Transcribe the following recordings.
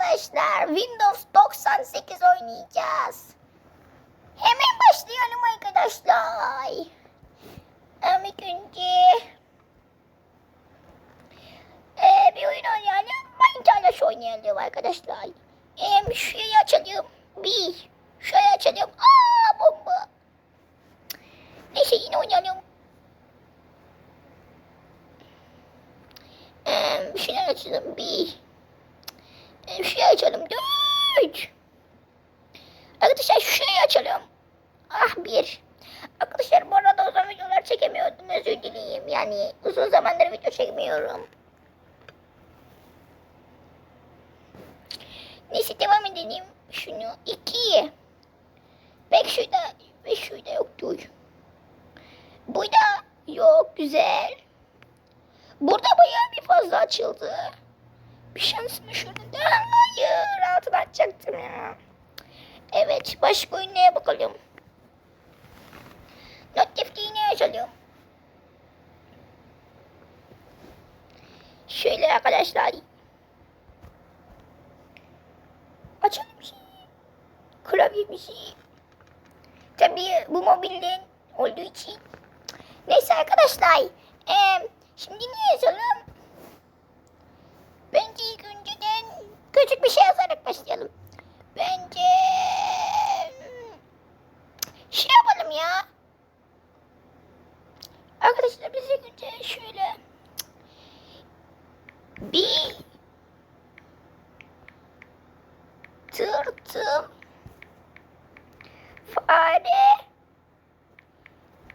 arkadaşlar. Windows 98 oynayacağız. Hemen başlayalım arkadaşlar. Ama önce ee, bir oyun oynayalım. Minecraft oynayalım arkadaşlar. Ee, şurayı açalım. Bir. Şurayı açalım. Aa bomba. Neyse yine oynayalım. Ee, şurayı açalım. Bir. Ee, şurayı açalım. Dört. Arkadaşlar şurayı açalım. Ah bir. Arkadaşlar bu arada uzun videolar çekemiyordum. Özür dileyim. Yani uzun zamandır video çekmiyorum. Neyse devam edelim. Şunu iki. Bek şurada ve şurada yoktur. Burada yok güzel. Burada bayağı bir fazla açıldı. Bir şans şurada? Hayır altını açacaktım ya. Evet başka oyunlara bakalım. Not defterini açalım. Şöyle arkadaşlar. Açalım şeyi. Klavyemizi. Tabii bu mobilden olduğu için. Neyse arkadaşlar. Eee şimdi ne şey yapalım ya. Arkadaşlar biz ilk önce şöyle bir tırtıl fare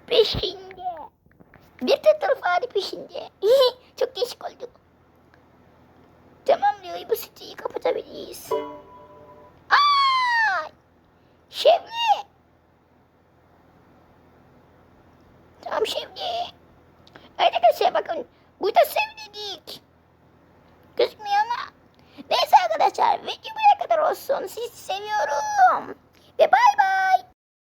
peşinde. Bir tırtıl fare peşinde. Çok değişik oldu. Tamam diyor bu siteyi kapatabiliriz. Aa! Şevli. Tamam Şevli. Arkadaşlar bakın burada sevledik. Gözükmüyor ama. Neyse arkadaşlar video buraya kadar olsun. Sizi seviyorum. Ve bay bay.